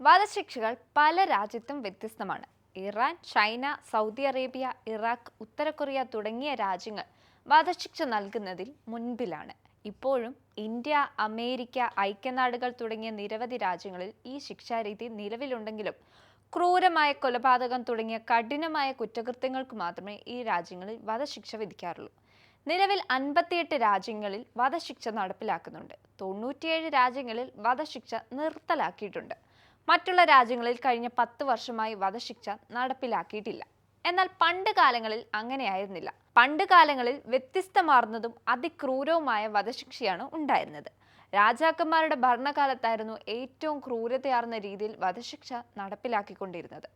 വധശിക്ഷകൾ പല രാജ്യത്തും വ്യത്യസ്തമാണ്. Iran China Saudi Arabia Iraq ഉത്തര കൊറിയ തുടങ്ങിയ രാജ്യങ്ങൾ വധശിക്ഷ നൽകുന്നതിൽ മുൻപിലാണ്. ഇപ്പോഴും ഇന്ത്യ അമേരിക്ക ഐക്യനാടുകൾ തുടങ്ങിയ നിരവധി രാജ്യങ്ങളിൽ ഈ ശിക്ഷാരീതി നിലവിലുണ്ടെങ്കിലും ക്രൂരമായ കൊലപാതകം തുടങ്ങിയ കഠിനമായ കുറ്റകൃത്യങ്ങൾക്ക് മാത്രമേ ഈ രാജ്യങ്ങളിൽ വധശിക്ഷ വിധിക്കാറുള്ളൂ. നിലവിൽ അൻപത്തിയെട്ട് രാജ്യങ്ങളിൽ വധശിക്ഷ നടപ്പിലാക്കുന്നുണ്ട്. തൊണ്ണൂറ്റിയേഴ് രാജ്യങ്ങളിൽ വധശിക്ഷ നിർത്തലാക്കിയിട്ടുണ്ട്. മറ്റുള്ള രാജ്യങ്ങളിൽ കഴിഞ്ഞ പത്ത് വർഷമായി വധശിക്ഷ നടപ്പിലാക്കിയിട്ടില്ല. എന്നാൽ പണ്ട് കാലങ്ങളിൽ അങ്ങനെയായിരുന്നില്ല. പണ്ട് കാലങ്ങളിൽ വ്യത്യസ്തമാർന്നതും അതിക്രൂരവുമായ വധശിക്ഷയാണ് ഉണ്ടായിരുന്നത്. രാജാക്കന്മാരുടെ ഭരണകാലത്തായിരുന്നു ഏറ്റവും ക്രൂരതയാർന്ന രീതിയിൽ വധശിക്ഷ നടപ്പിലാക്കിക്കൊണ്ടിരുന്നത്.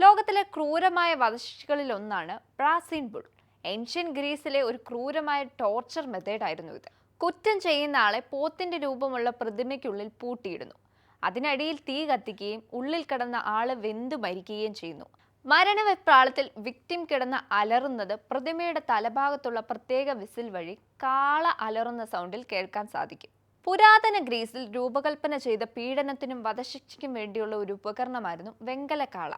ലോകത്തിലെ ക്രൂരമായ വധശിക്ഷകളിലൊന്നാണ് ബ്രാസിൻ ബുൾ. ഏൻഷ്യൻ ഗ്രീസിലെ ഒരു ക്രൂരമായ ടോർച്ചർ മെത്തേഡായിരുന്നു ഇത്. കുറ്റം ചെയ്യുന്ന ആളെ പോത്തിന്റെ രൂപമുള്ള പ്രതിമയ്ക്കുള്ളിൽ പൂട്ടിയിടുന്നു. അതിനടിയിൽ തീ കത്തിക്കുകയും ഉള്ളിൽ കിടന്ന ആൾ വെന്തു മരിക്കുകയും ചെയ്യുന്നു. മരണവെപ്രാളത്തിൽ വിക്ടിം കിടന്ന് അലറുന്നത് പ്രതിമയുടെ തലഭാഗത്തുള്ള പ്രത്യേക വിസിൽ വഴി കാള അലറുന്ന സൗണ്ടിൽ കേൾക്കാൻ സാധിക്കും. പുരാതന ഗ്രീസിൽ രൂപകൽപ്പന ചെയ്ത പീഡനത്തിനും വധശിക്ഷയ്ക്കും വേണ്ടിയുള്ള ഒരു ഉപകരണമായിരുന്നു വെങ്കല കാള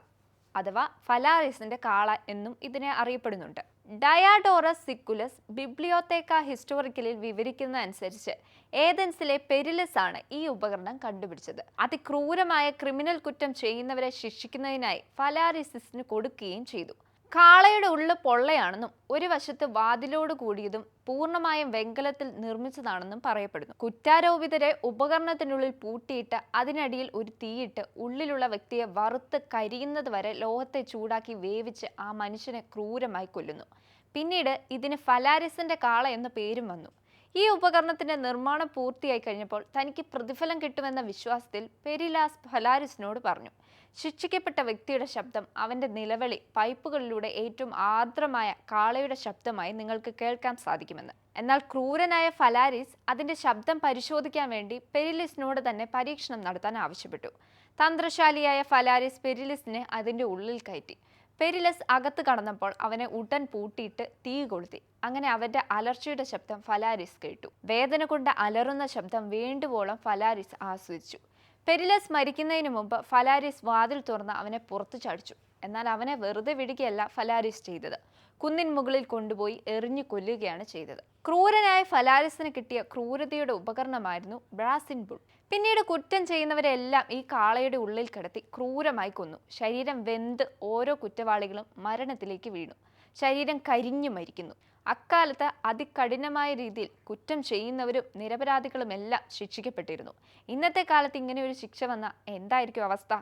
അഥവാ ഫലാറിസിന്റെ കാള എന്നും ഇതിനെ അറിയപ്പെടുന്നുണ്ട്. ഡയാഡോറസ് സിക്കുലസ് ബിബ്ലിയോത്തേക്ക ഹിസ്റ്റോറിക്കലിൽ വിവരിക്കുന്ന അനുസരിച്ച് ഏതൻസിലെ പെരിലസ് ആണ് ഈ ഉപകരണം കണ്ടുപിടിച്ചത്. അതിക്രൂരമായ ക്രിമിനൽ കുറ്റം ചെയ്യുന്നവരെ ശിക്ഷിക്കുന്നതിനായി ഫലാരിസിന് കൊടുക്കുകയും ചെയ്തു. കാളയുടെ ഉള്ളു പൊള്ളയാണെന്നും ഒരു വശത്ത് വാതിലോട് കൂടിയതും പൂർണമായും വെങ്കലത്തിൽ നിർമ്മിച്ചതാണെന്നും പറയപ്പെടുന്നു. കുറ്റാരോപിതരെ ഉപകരണത്തിനുള്ളിൽ പൂട്ടിയിട്ട് അതിനടിയിൽ ഒരു തീയിട്ട് ഉള്ളിലുള്ള വ്യക്തിയെ വറുത്ത് കരിയുന്നത് വരെ ലോഹത്തെ ചൂടാക്കി വേവിച്ച് ആ മനുഷ്യനെ ക്രൂരമായി കൊല്ലുന്നു. പിന്നീട് ഇതിന് ഫലാരിസിന്റെ കാള എന്ന പേരും വന്നു. ഈ ഉപകരണത്തിന്റെ നിർമ്മാണം പൂർത്തിയായി കഴിഞ്ഞപ്പോൾ തനിക്ക് പ്രതിഫലം കിട്ടുമെന്ന വിശ്വാസത്തിൽ പെരിലാസ് ഫലാരിസിനോട് പറഞ്ഞു. ശിക്ഷിക്കപ്പെട്ട വ്യക്തിയുടെ ശബ്ദം അവന്റെ നിലവിളി പൈപ്പുകളിലൂടെ ഏറ്റവും ആർദ്രമായ കാളയുടെ ശബ്ദമായി നിങ്ങൾക്ക് കേൾക്കാൻ സാധിക്കുമെന്ന്. എന്നാൽ ക്രൂരനായ ഫലാരിസ് അതിന്റെ ശബ്ദം പരിശോധിക്കാൻ വേണ്ടി പെരിലിസിനോട് തന്നെ പരീക്ഷണം നടത്താൻ ആവശ്യപ്പെട്ടു. തന്ത്രശാലിയായ ഫലാരിസ് പെരിലിസിനെ അതിന്റെ ഉള്ളിൽ കയറ്റി. പെരിലസ് അകത്ത് കടന്നപ്പോൾ അവനെ ഉടൻ പൂട്ടിയിട്ട് തീ കൊളുത്തി. അങ്ങനെ അവന്റെ അലർച്ചയുടെ ശബ്ദം ഫലാരിസ് കേട്ടു. വേദന കൊണ്ട് അലറുന്ന ശബ്ദം വേണ്ടുവോളം ഫലാരിസ് ആസ്വദിച്ചു. പെരിലസ് മരിക്കുന്നതിന് മുമ്പ് ഫലാരിസ് വാതിൽ തുറന്ന് അവനെ പുറത്തു ചടിച്ചു. എന്നാൽ അവനെ വെറുതെ വിടുകയല്ല ഫലാരിസ് ചെയ്തത്. കുന്നിൻ മുകളിൽ കൊണ്ടുപോയി എറിഞ്ഞു കൊല്ലുകയാണ് ചെയ്തത്. ക്രൂരനായ ഫലാരിസിന് കിട്ടിയ ക്രൂരതയുടെ ഉപകരണമായിരുന്നു ബ്രാസിൻ ബുൾ. പിന്നീട് കുറ്റം ചെയ്യുന്നവരെല്ലാം ഈ കാളയുടെ ഉള്ളിൽ കിടത്തി ക്രൂരമായി കൊന്നു. ശരീരം വെന്ത് ഓരോ കുറ്റവാളികളും മരണത്തിലേക്ക് വീണു. ശരീരം കരിഞ്ഞു മരിക്കുന്നു. അക്കാലത്ത് അതികഠിനമായ രീതിയിൽ കുറ്റം ചെയ്യുന്നവരും നിരപരാധികളുമെല്ലാം ശിക്ഷിക്കപ്പെട്ടിരുന്നു. ഇന്നത്തെ കാലത്ത് ഇങ്ങനെ ഒരു ശിക്ഷ വന്ന എന്തായിരിക്കും അവസ്ഥ?